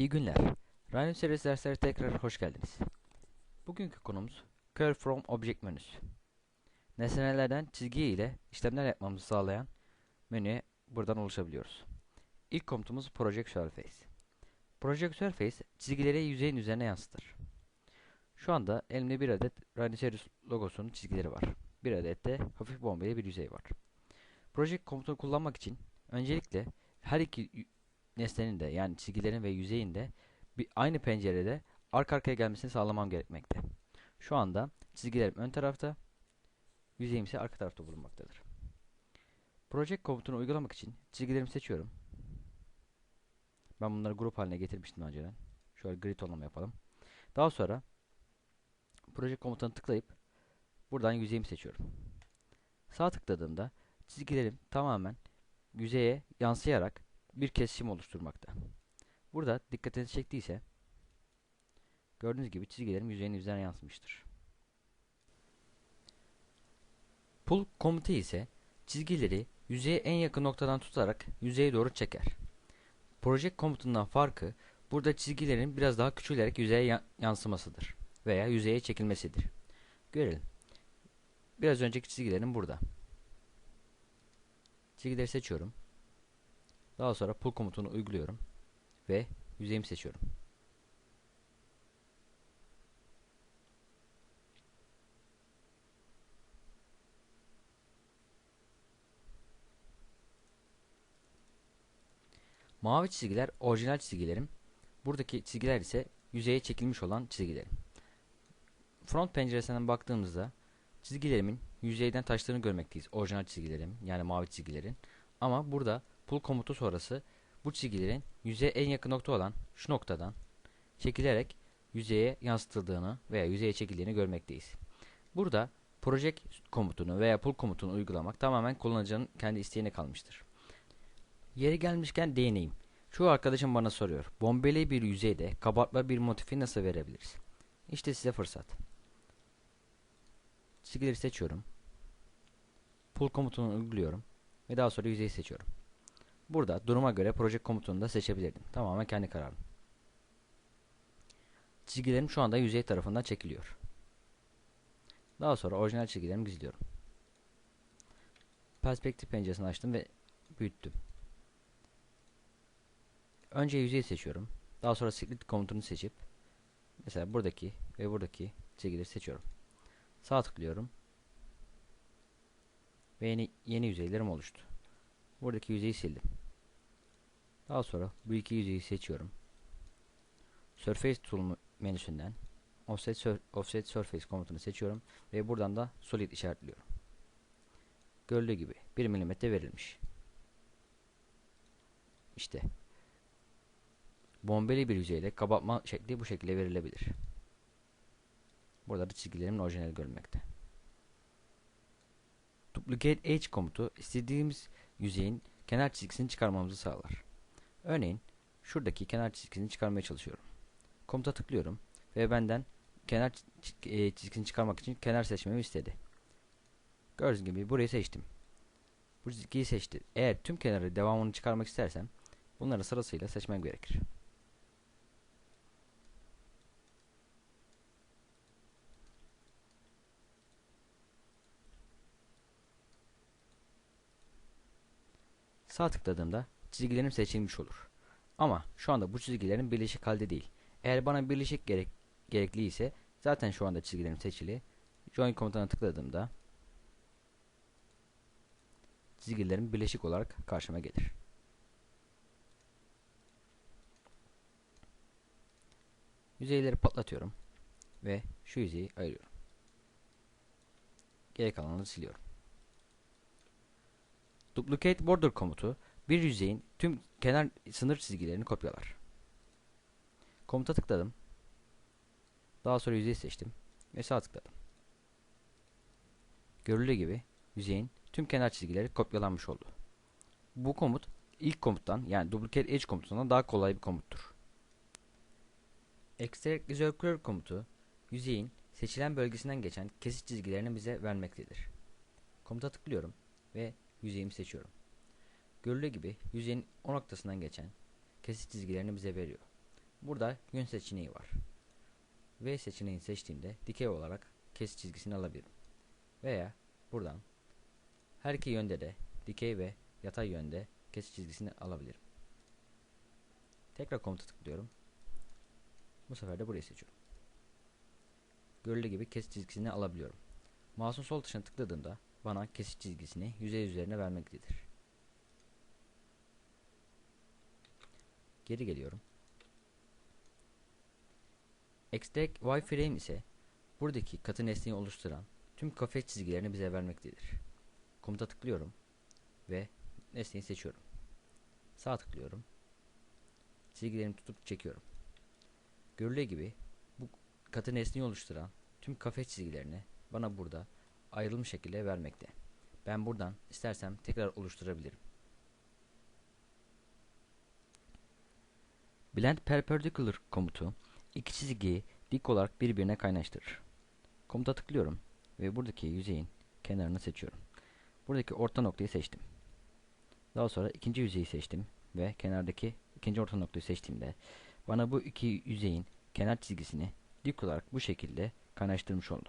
İyi günler. Rhino Series derslere tekrar hoş geldiniz. Bugünkü konumuz Curve from Object menüsü. Nesnelerden çizgi ile işlemler yapmamızı sağlayan menüye buradan ulaşabiliyoruz. İlk komutumuz Project Surface. Project Surface çizgileri yüzeyin üzerine yansıtır. Şu anda elimde bir adet Rhino Series logosunun çizgileri var. Bir adet de hafif bombeli bir yüzey var. Project komutunu kullanmak için öncelikle her iki nesnenin de yani çizgilerin ve yüzeyin de bir, aynı pencerede arka arkaya gelmesini sağlamam gerekmekte. Şu anda çizgilerim ön tarafta, yüzeyim ise arka tarafta bulunmaktadır. Project komutunu uygulamak için çizgilerimi seçiyorum. Ben bunları grup haline getirmiştim önceden. Şöyle grid tonlama yapalım. Daha sonra Project komutuna tıklayıp buradan yüzeyimi seçiyorum. Sağ tıkladığımda çizgilerim tamamen yüzeye yansıyarak bir kesişim oluşturmakta. Burada dikkatinizi çektiyse gördüğünüz gibi çizgilerim yüzeyin üzerine yansımıştır. Pull komutu ise çizgileri yüzeye en yakın noktadan tutarak yüzeye doğru çeker. Project komutundan farkı burada çizgilerin biraz daha küçülerek yüzeye yansımasıdır veya yüzeye çekilmesidir. Görelim. Biraz önceki çizgilerim burada. Çizgileri seçiyorum. Daha sonra pull komutunu uyguluyorum ve yüzeyimi seçiyorum. Mavi çizgiler orijinal çizgilerim. Buradaki çizgiler ise yüzeye çekilmiş olan çizgilerim. Front penceresinden baktığımızda çizgilerimin yüzeyden taştığını görmekteyiz. Orijinal çizgilerim yani mavi çizgilerin. Ama burada pull komutu sonrası bu çizgilerin yüzeye en yakın nokta olan şu noktadan çekilerek yüzeye yansıtıldığını veya yüzeye çekildiğini görmekteyiz. Burada project komutunu veya pull komutunu uygulamak tamamen kullanıcının kendi isteğine kalmıştır. Yeri gelmişken değineyim. Şu arkadaşım bana soruyor. Bombeli bir yüzeyde kabartma bir motifi nasıl verebiliriz? İşte size fırsat. Çizgileri seçiyorum. Pull komutunu uyguluyorum. Ve daha sonra yüzeyi seçiyorum. Burada duruma göre proje komutunu da seçebilirdim. Tamamen kendi kararım. Çizgilerim şu anda yüzey tarafından çekiliyor. Daha sonra orijinal çizgilerimi gizliyorum. Perspektif penceresini açtım ve büyüttüm. Önce yüzeyi seçiyorum. Daha sonra split komutunu seçip mesela buradaki ve buradaki çizgileri seçiyorum. Sağ tıklıyorum. Ve yeni, yeni yüzeylerim oluştu. Buradaki yüzeyi sildim. Daha sonra bu iki yüzeyi seçiyorum. Surface Tool menüsünden Offset, Sur Offset Surface komutunu seçiyorum ve buradan da Solid işaretliyorum. Gördüğü gibi 1 mm verilmiş. İşte bombeli bir yüzeyle kabartma şekli bu şekilde verilebilir. Burada da çizgilerimin orijinali görülmekte. Duplicate Edge komutu istediğimiz yüzeyin kenar çizgisini çıkarmamızı sağlar. Örneğin şuradaki kenar çizgisini çıkarmaya çalışıyorum. Komuta tıklıyorum ve benden kenar e, çizgisini çıkarmak için kenar seçmemi istedi. Gördüğünüz gibi burayı seçtim. Bu çizgiyi seçti. Eğer tüm kenarı devamını çıkarmak istersem bunları sırasıyla seçmem gerekir. Sağ tıkladığımda çizgilerim seçilmiş olur. Ama şu anda bu çizgilerin birleşik halde değil. Eğer bana birleşik gerek, gerekli ise zaten şu anda çizgilerim seçili. Join komutuna tıkladığımda çizgilerim birleşik olarak karşıma gelir. Yüzeyleri patlatıyorum ve şu yüzeyi ayırıyorum. Gerek kalanını siliyorum. Duplicate border komutu bir yüzeyin tüm kenar sınır çizgilerini kopyalar. Komuta tıkladım. Daha sonra yüzeyi seçtim ve sağ tıkladım. Görüldüğü gibi yüzeyin tüm kenar çizgileri kopyalanmış oldu. Bu komut ilk komuttan yani duplicate edge komutundan daha kolay bir komuttur. Extract Circular komutu yüzeyin seçilen bölgesinden geçen kesit çizgilerini bize vermektedir. Komuta tıklıyorum ve yüzeyimi seçiyorum. Görüldüğü gibi yüzeyin o noktasından geçen kesit çizgilerini bize veriyor. Burada yön seçeneği var. V seçeneğini seçtiğimde dikey olarak kes çizgisini alabilirim. Veya buradan her iki yönde de dikey ve yatay yönde kes çizgisini alabilirim. Tekrar komuta tıklıyorum. Bu sefer de burayı seçiyorum. Görüldüğü gibi kes çizgisini alabiliyorum. Mouse'un sol tuşuna tıkladığımda bana kesiş çizgisini yüzey üzerine vermektedir. Geri geliyorum. Extract wireframe ise buradaki katı nesneyi oluşturan tüm kafes çizgilerini bize vermektedir. Komuta tıklıyorum ve nesneyi seçiyorum. Sağ tıklıyorum. Çizgilerimi tutup çekiyorum. Görüldüğü gibi bu katı nesneyi oluşturan tüm kafes çizgilerini bana burada ayrılmış şekilde vermekte. Ben buradan istersem tekrar oluşturabilirim. Blend Perpendicular komutu iki çizgiyi dik olarak birbirine kaynaştırır. Komuta tıklıyorum ve buradaki yüzeyin kenarını seçiyorum. Buradaki orta noktayı seçtim. Daha sonra ikinci yüzeyi seçtim ve kenardaki ikinci orta noktayı seçtiğimde bana bu iki yüzeyin kenar çizgisini dik olarak bu şekilde kaynaştırmış oldu.